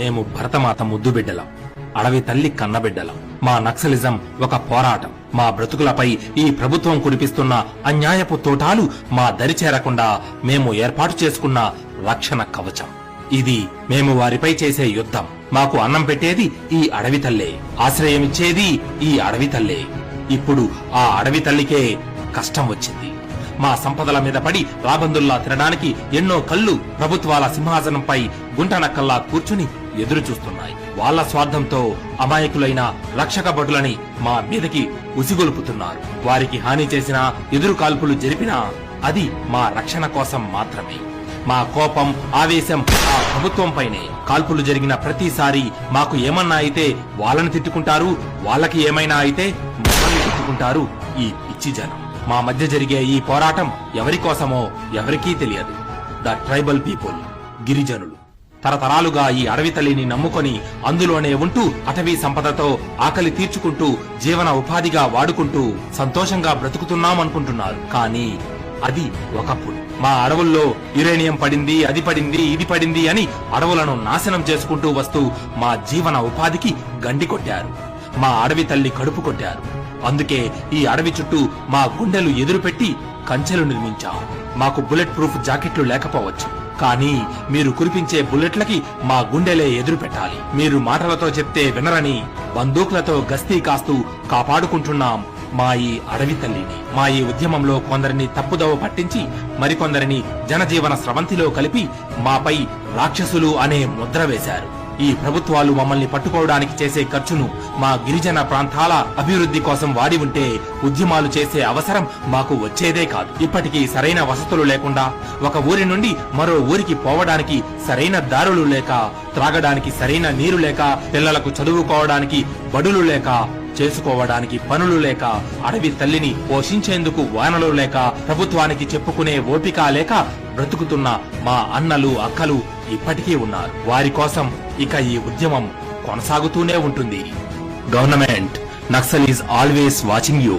మేము భరతమాత ముద్దు బిడ్డలం అడవి తల్లి కన్నబిడ్డలం మా నక్సలిజం ఒక పోరాటం. మా బ్రతుకులపై ఈ ప్రభుత్వం కురిపిస్తున్న అన్యాయపు తోటాలు మా దరి చేరకుండా మేము ఏర్పాటు చేసుకున్న రక్షణ కవచం. ఇది మేము వారిపై చేసే యుద్ధం. మాకు అన్నం పెట్టేది ఈ అడవి తల్లే. ఆశ్రయమిచ్చేది ఈ అడవి తల్లే. ఇప్పుడు ఆ అడవి తల్లికే కష్టం వచ్చింది. మా సంపదల మీద పడి రాబందుల్లా తినడానికి ఎన్నో కళ్ళు ప్రభుత్వాల సింహాసనంపై గుంటనక్కల్లా కూర్చుని ఎదురు చూస్తున్నాయి వాళ్ళ స్వార్థంతో అమాయకులైన రక్షక భటులని మా మీదకి ఉసిగొలుపుతున్నారు. వారికి హాని చేసిన ఎదురు కాల్పులు జరిపినా అది మా రక్షణ కోసం మాత్రమే. మా కోపం ఆవేశం ఆ ప్రభుత్వంపైనే కాల్పులు జరిగిన ప్రతిసారి మాకు ఏమన్నా అయితే వాళ్ళని తిట్టుకుంటారు వాళ్ళకి ఏమైనా అయితే మమ్మల్ని తిట్టుకుంటారు ఈ పిచ్చి జనం. మా మధ్య జరిగే ఈ పోరాటం ఎవరి కోసమో ఎవరికీ తెలియదు. ద ట్రైబల్ పీపుల్ గిరిజనులు. తరతరాలుగా ఈ అడవి తల్లిని నమ్ముకొని అందులోనే ఉంటూ అటవీ సంపదతో ఆకలి తీర్చుకుంటూ జీవన ఉపాధిగా వాడుకుంటూ సంతోషంగా బ్రతుకుతున్నామనుకుంటున్నారు. కానీ అది ఒకప్పుడు. మా అడవుల్లో యురేనియం పడింది అది పడింది ఇది పడింది అని అడవులను నాశనం చేసుకుంటూ వస్తూ మా జీవన ఉపాధికి గండి కొట్టారు. మా అడవి తల్లి కడుపు కొట్టారు. అందుకే ఈ అడవి చుట్టూ మా గుండెలు ఎదురుపెట్టి కంచెలు నిర్మించాం. మాకు బుల్లెట్ ప్రూఫ్ జాకెట్లు లేకపోవచ్చు. కానీ మీరు కురిపించే బుల్లెట్లకి మా గుండెలే ఎదురు పెట్టాలి. మీరు మాటలతో చెప్తే వినరని బందూకులతో గస్తీ కాస్తూ కాపాడుకుంటున్నాం మా ఈ అడవి తల్లిని. మా ఈ ఉద్యమంలో కొందరిని తప్పుదోవ పట్టించి మరికొందరిని జనజీవన స్రవంతిలో కలిపి మాపై రాక్షసులు అనే ముద్ర వేశారు. ఈ ప్రభుత్వాలు మమ్మల్ని పట్టుకోవడానికి చేసే ఖర్చును మా గిరిజన ప్రాంతాల అభివృద్ధి కోసం వాడి ఉంటే ఉద్యమాలు చేసే అవసరం మాకు వచ్చేదే కాదు. ఇప్పటికీ సరైన వసతులు లేకుండా ఒక ఊరి నుండి మరో ఊరికి పోవడానికి సరైన దారులు లేక త్రాగడానికి సరైన నీరు లేక పిల్లలకు చదువుకోవడానికి బడులు లేక చేసుకోవడానికి పనులు లేక అడవి తల్లిని పోషించేందుకు వానలు లేక ప్రభుత్వానికి చెప్పుకునే ఓపిక లేక బ్రతుకుతున్న మా అన్నలు అక్కలు ఇప్పటికీ ఉన్నారు. వారి కోసం ఇక ఈ ఉద్యమం కొనసాగుతూనే ఉంటుంది. Government Naxal is always watching you